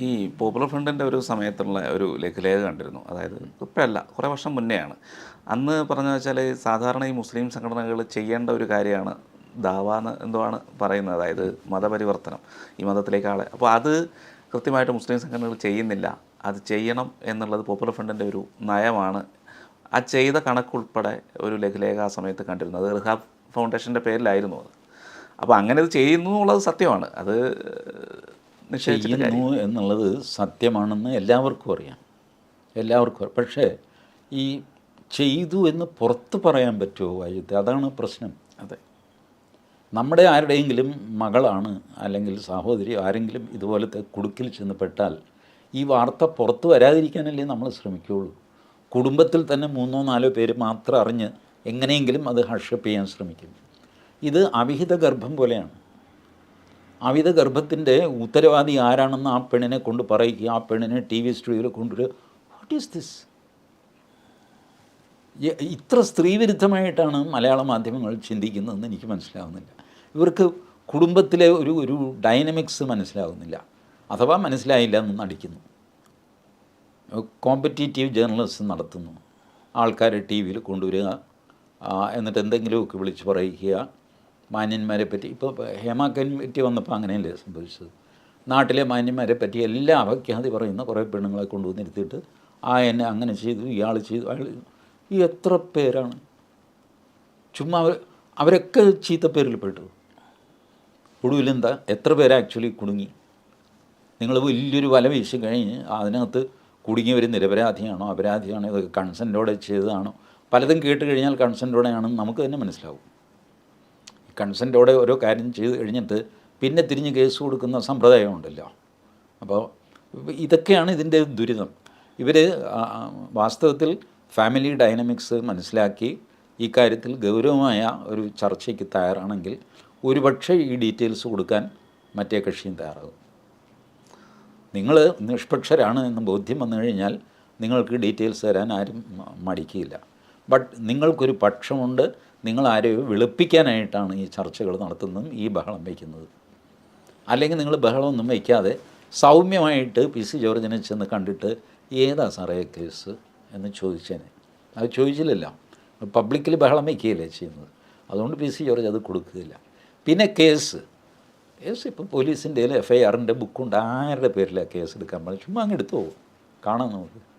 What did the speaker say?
ഈ പോപ്പുലർ ഫ്രണ്ടിന്റെ ഒരു സമയത്തുള്ള ഒരു ലേഖലേഖ കണ്ടിരുന്നു. അതായത് ഇപ്പോഴല്ല കുറേ വർഷം മുന്നെയാണ്. അന്ന് പറഞ്ഞു വെച്ചാൽ സാധാരണ ഈ മുസ്ലിം സംഘടനകൾ ചെയ്യേണ്ട ഒരു കാര്യമാണ് ദാവാന്ന് എന്തോ ആണ് പറയുന്നത്. അതായത് മതപരിവർത്തനം ഈ മതത്തിലേക്ക് ആളെ. അപ്പോൾ അത് കൃത്യമായിട്ട് മുസ്ലിം സംഘടനകൾ ചെയ്യുന്നില്ല. അത് ചെയ്യണം എന്നുള്ളത് പോപ്പുലർ ഫ്രണ്ടിന്റെ ഒരു നയമാണ്. ആ ചെയ്ത കണക്കുൾപ്പെടെ ഒരു ലഘുലേഖ ആ സമയത്ത് കണ്ടിരുന്നു. അത് റിഹാബ് ഫൗണ്ടേഷന്റെ പേരിലായിരുന്നു അത്. അപ്പോൾ അങ്ങനെ ഇത് ചെയ്യുന്നു എന്നുള്ളത് സത്യമാണ്. അത് ചെയ്യുന്നു എന്നുള്ളത് സത്യമാണെന്ന് എല്ലാവർക്കും അറിയാം. എല്ലാവർക്കും അറിയാം. പക്ഷേ ഈ ചെയ്തു എന്ന് പുറത്ത് പറയാൻ പറ്റുമോ വൈദ്യുതി അതാണ് പ്രശ്നം. അതെ. നമ്മുടെ ആരുടെയെങ്കിലും മകളാണ് അല്ലെങ്കിൽ സഹോദരി ആരെങ്കിലും ഇതുപോലത്തെ കുടുക്കിൽ ചെന്ന് പെട്ടാൽ ഈ വാർത്ത പുറത്ത് വരാതിരിക്കാനല്ലേ നമ്മൾ ശ്രമിക്കുകയുള്ളൂ. കുടുംബത്തിൽ തന്നെ മൂന്നോ നാലോ പേര് മാത്രം അറിഞ്ഞ് എങ്ങനെയെങ്കിലും അത് ഹഷപ്പ് ചെയ്യാൻ ശ്രമിക്കും. ഇത് അവിഹിത ഗർഭം പോലെയാണ്. അവിഹിത ഗർഭത്തിന്റെ ഉത്തരവാദി ആരാണെന്ന് ആ പെണ്ണിനെ കൊണ്ട് പറയിക്കുക ആ പെണ്ണിനെ ടി വി സ്റ്റുഡിയോയിൽ കൊണ്ടുവരിക. വാട്ട് ഈസ് ദിസ് ഇത്ര സ്ത്രീവിരുദ്ധമായിട്ടാണ് മലയാള മാധ്യമങ്ങൾ ചിന്തിക്കുന്നതെന്ന് എനിക്ക് മനസ്സിലാവുന്നില്ല. ഇവർക്ക് കുടുംബത്തിലെ ഒരു ഒരു ഡൈനമിക്സ് മനസ്സിലാവുന്നില്ല. അഥവാ മനസ്സിലായില്ല എന്ന് നടിക്കുന്നു. കോമ്പറ്റീറ്റീവ് ജേർണലിസം നടത്തുന്നു. ആൾക്കാരെ ടി വിയിൽ കൊണ്ടുവരിക എന്നിട്ട് എന്തെങ്കിലുമൊക്കെ വിളിച്ച് പറയിക്കുക മാന്യന്മാരെ പറ്റി. ഇപ്പോൾ ഹേമ കമ്മിറ്റി വന്നപ്പോൾ അങ്ങനെയല്ലേ സംഭവിച്ചത്? നാട്ടിലെ മാന്യന്മാരെ പറ്റി എല്ലാം അപഖ്യാതി പറയുന്ന കുറേ പെണ്ണുങ്ങളെ കൊണ്ടുവന്നിരുത്തിയിട്ട് ആ എന്നെ അങ്ങനെ ചെയ്തു ഇയാൾ ചെയ്തു അയാൾ ഈ എത്ര പേരാണ്? ചുമ്മാ അവർ അവരൊക്കെ ചീത്തപ്പേരിൽ പെട്ടു. ഒടുവിലെന്താ എത്ര പേര് ആക്ച്വലി കുടുങ്ങി? നിങ്ങൾ വലിയൊരു വല വീശി കഴിഞ്ഞ് അതിനകത്ത് കുടുങ്ങിയവർ നിരപരാധിയാണോ അപരാധിയാണോ ഇതൊക്കെ കൺസെന്റോടെ ചെയ്തതാണോ? പലതും കേട്ട് കഴിഞ്ഞാൽ കൺസെന്റോടെയാണെന്ന് നമുക്ക് തന്നെ മനസ്സിലാവും. കൺസെന്റോടെ ഓരോ കാര്യം ചെയ്ത് കഴിഞ്ഞിട്ട് പിന്നെ തിരിഞ്ഞ് കേസ് കൊടുക്കുന്ന സമ്പ്രദായം ഉണ്ടല്ലോ അപ്പോൾ ഇതൊക്കെയാണ് ഇതിന്റെ ദുരിതം. ഇവർ വാസ്തവത്തിൽ ഫാമിലി ഡൈനമിക്സ് മനസ്സിലാക്കി ഈ കാര്യത്തിൽ ഗൗരവമായ ഒരു ചർച്ചയ്ക്ക് തയ്യാറാണെങ്കിൽ ഒരുപക്ഷെ ഈ ഡീറ്റെയിൽസ് കൊടുക്കാൻ മറ്റേ കക്ഷിയും തയ്യാറാകും. നിങ്ങൾ നിഷ്പക്ഷരാണ് എന്ന് ബോധ്യം വന്നു കഴിഞ്ഞാൽ നിങ്ങൾക്ക് ഡീറ്റെയിൽസ് തരാൻ ആരും മടിക്കില്ല. ബട്ട് നിങ്ങൾക്കൊരു പക്ഷമുണ്ട്. നിങ്ങൾ ആരെയോ വെളുപ്പിക്കാനായിട്ടാണ് ഈ ചർച്ചകൾ നടത്തുന്നതും ഈ ബഹളം വയ്ക്കുന്നത്. അല്ലെങ്കിൽ നിങ്ങൾ ബഹളമൊന്നും വയ്ക്കാതെ സൗമ്യമായിട്ട് പി സി ജോർജിനെ ചെന്ന് കണ്ടിട്ട് ഏതാ സാറേ കേസ് എന്ന് ചോദിച്ചേനെ. അത് ചോദിച്ചില്ലല്ലോ. പബ്ലിക്കിൽ ബഹളം വയ്ക്കുകയല്ലേ ചെയ്യുന്നത്. അതുകൊണ്ട് പി സി ജോർജ് അത് കൊടുക്കുകയില്ല. പിന്നെ കേസ്. കേസ് ഇപ്പോൾ പോലീസിന്റെ എഫ് ഐ ആറിന്റെ ബുക്കുണ്ട്. ആരുടെ പേരിലാണ് കേസ് എടുക്കാൻ പറഞ്ഞു ചുമ്മാ അങ്ങ് എടുത്തു പോകും കാണാം നമുക്ക്.